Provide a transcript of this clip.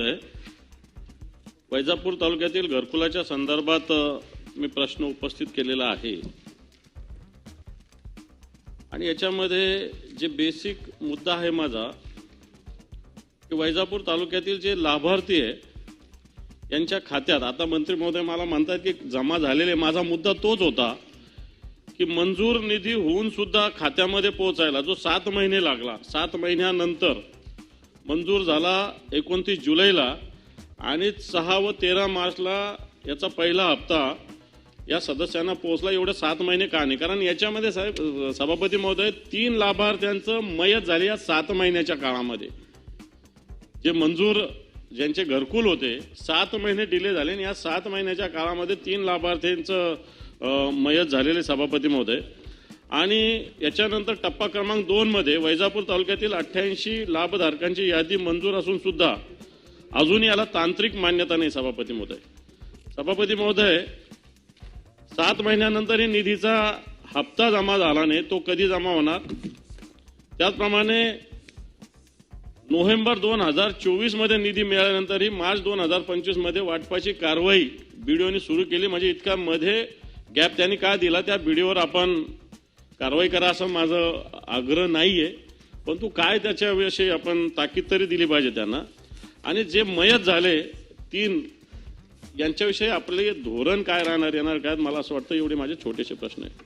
आहे. वैजापूर तालुक्यातील घरकुलाच्या संदर्भात मी प्रश्न उपस्थित केलेला आहे आणि याच्यामध्ये जे बेसिक मुद्दा आहे माझा की वैजापूर तालुक्यातील जे लाभार्थी आहे यांच्या खात्यात आता मंत्री महोदय मला म्हणतात की जमा झालेले माझा मुद्दा तोच होता की मंजूर निधी होऊन सुद्धा खात्यामध्ये पोहोचायला जो सात महिने लागला सात महिन्यानंतर मंजूर झाला एकोणतीस जुलैला आणि सहा व तेरा मार्चला याचा पहिला हप्ता या सदस्यांना पोहोचला. एवढे सात महिने का नाही कारण याच्यामध्ये साहेब सभापती महोदय तीन लाभार्थ्यांचं मयत झाले या सात महिन्याच्या काळामध्ये. जे मंजूर ज्यांचे घरकुल होते सात महिने डिले झाले आणि या सात महिन्याच्या काळामध्ये तीन लाभार्थ्यांचं मयत झालेले सभापती महोदय. आणि याच्यानंतर टप्पा क्रमांक दोनमध्ये वैजापूर तालुक्यातील अठ्ठ्याऐंशी लाभधारकांची यादी मंजूर असून सुद्धा अजूनही याला तांत्रिक मान्यता नाही सभापती महोदय. सभापती महोदय सात महिन्यानंतरही निधीचा हप्ता जमा झाला नाही तो कधी जमा होणार? त्याचप्रमाणे नोव्हेंबर दोन हजार चोवीसमध्ये निधी मिळाल्यानंतरही मार्च दोन हजार पंचवीसमध्ये वाटपाची कारवाई बीडीओने सुरू केली. म्हणजे इतका मध्ये गॅप त्यांनी का दिला? त्या बीडीओवर आपण कारवाई करा असं माझं आग्रह नाही आहे परंतु काय त्याच्याविषयी आपण ताकीद तरी दिली पाहिजे त्यांना. आणि जे मयत झाले तीन यांच्याविषयी आपले धोरण काय राहणार येणार काय मला असं वाटतं एवढे माझे छोटेसे प्रश्न आहेत.